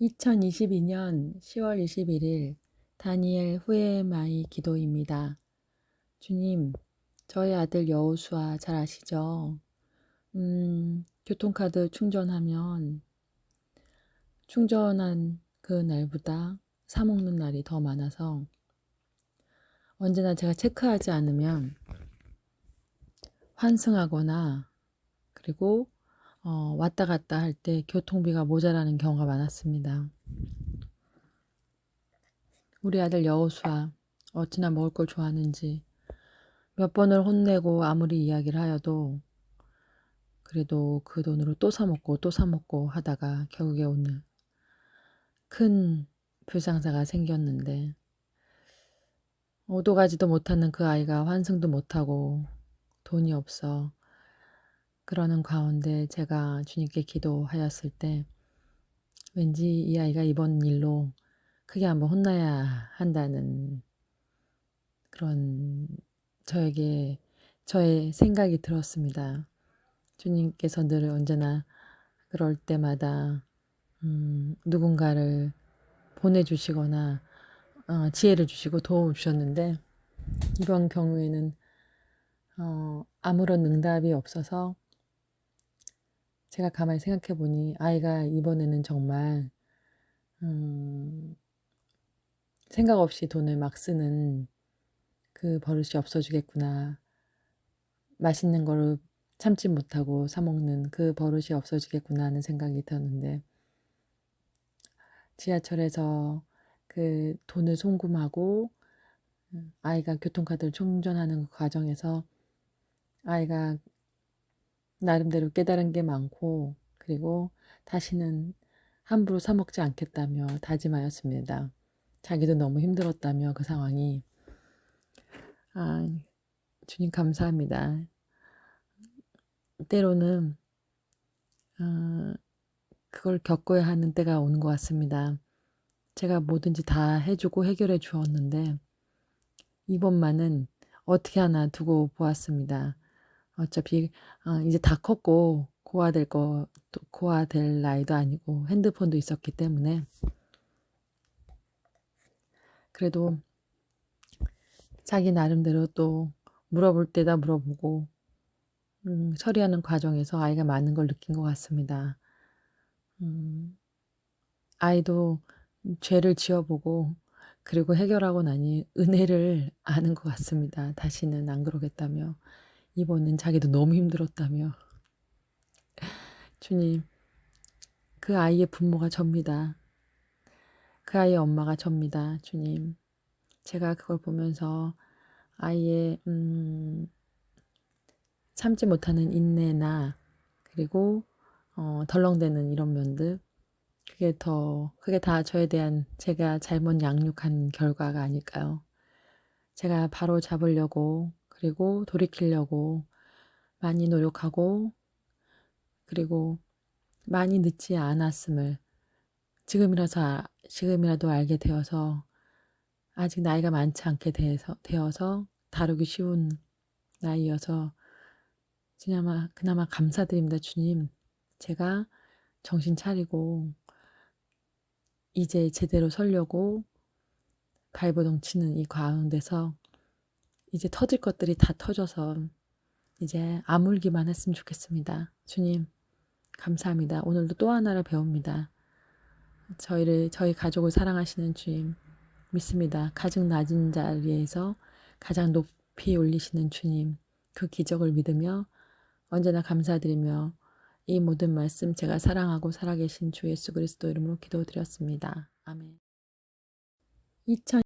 2022년 10월 21일 다니엘 후에마이 기도입니다. 주님, 저희 아들 여호수아 잘 아시죠? 음, 교통카드 충전하면 충전한 그 날보다 사먹는 날이 더 많아서 언제나 제가 체크하지 않으면 환승하거나 그리고 어, 왔다 갔다 할 때 교통비가 모자라는 경우가 많았습니다. 우리 아들 여호수아 어찌나 먹을 걸 좋아하는지 몇 번을 혼내고 아무리 이야기를 하여도 그래도 그 돈으로 또 사먹고 또 사먹고 하다가 결국에 오늘 큰 불상사가 생겼는데 오도 가지도 못하는 그 아이가 환승도 못하고 돈이 없어 그러는 가운데 제가 주님께 기도하였을 때 왠지 이 아이가 이번 일로 크게 한번 혼나야 한다는 그런 저에게 저의 생각이 들었습니다. 주님께서 늘 언제나 그럴 때마다 음, 누군가를 보내주시거나 어, 지혜를 주시고 도움을 주셨는데 이번 경우에는 어, 아무런 응답이 없어서 제가 가만히 생각해 보니 아이가 이번에는 정말 음, 생각 없이 돈을 막 쓰는 그 버릇이 없어지겠구나. 맛있는 거를 참지 못하고 사먹는 그 버릇이 없어지겠구나 하는 생각이 들었는데 지하철에서 그 돈을 송금하고 아이가 교통카드를 충전하는 그 과정에서 아이가 나름대로 깨달은 게 많고 그리고 다시는 함부로 사 먹지 않겠다며 다짐하였습니다. 자기도 너무 힘들었다며 그 상황이 아 주님 감사합니다. 때로는 어, 그걸 겪어야 하는 때가 오는 것 같습니다. 제가 뭐든지 다 해주고 해결해 주었는데 이번만은 어떻게 하나 두고 보았습니다. 어차피 어, 이제 다 컸고 고아될 거 고아될 나이도 아니고 핸드폰도 있었기 때문에 그래도 자기 나름대로 또 물어볼 때다 물어보고 음, 처리하는 과정에서 아이가 많은 걸 느낀 것 같습니다. 음, 아이도 죄를 지어보고 그리고 해결하고 나니 은혜를 아는 것 같습니다. 다시는 안 그러겠다며 이번엔 자기도 너무 힘들었다며 주님 그 아이의 부모가 접니다. 그 아이의 엄마가 접니다. 주님 제가 그걸 보면서 아이의 음, 참지 못하는 인내나 그리고 어, 덜렁대는 이런 면들 그게 더 그게 다 저에 대한 제가 잘못 양육한 결과가 아닐까요? 제가 바로 잡으려고 그리고 돌이키려고 많이 노력하고 그리고 많이 늦지 않았음을 지금이라서 지금이라도 알게 되어서 아직 나이가 많지 않게 되어서, 되어서 다루기 쉬운 나이여서 그나마 그나마 감사드립니다 주님. 제가 정신 차리고 이제 제대로 설려고 발버둥 치는 이 가운데서 이제 터질 것들이 다 터져서 이제 아물기만 했으면 좋겠습니다. 주님, 감사합니다. 오늘도 또 하나를 배웁니다. 저희를, 저희 가족을 사랑하시는 주님, 믿습니다. 가장 낮은 자리에서 가장 높이 올리시는 주님, 그 기적을 믿으며 언제나 감사드리며 이 모든 말씀 제가 사랑하고 살아계신 주 예수 그리스도 이름으로 기도드렸습니다. 아멘.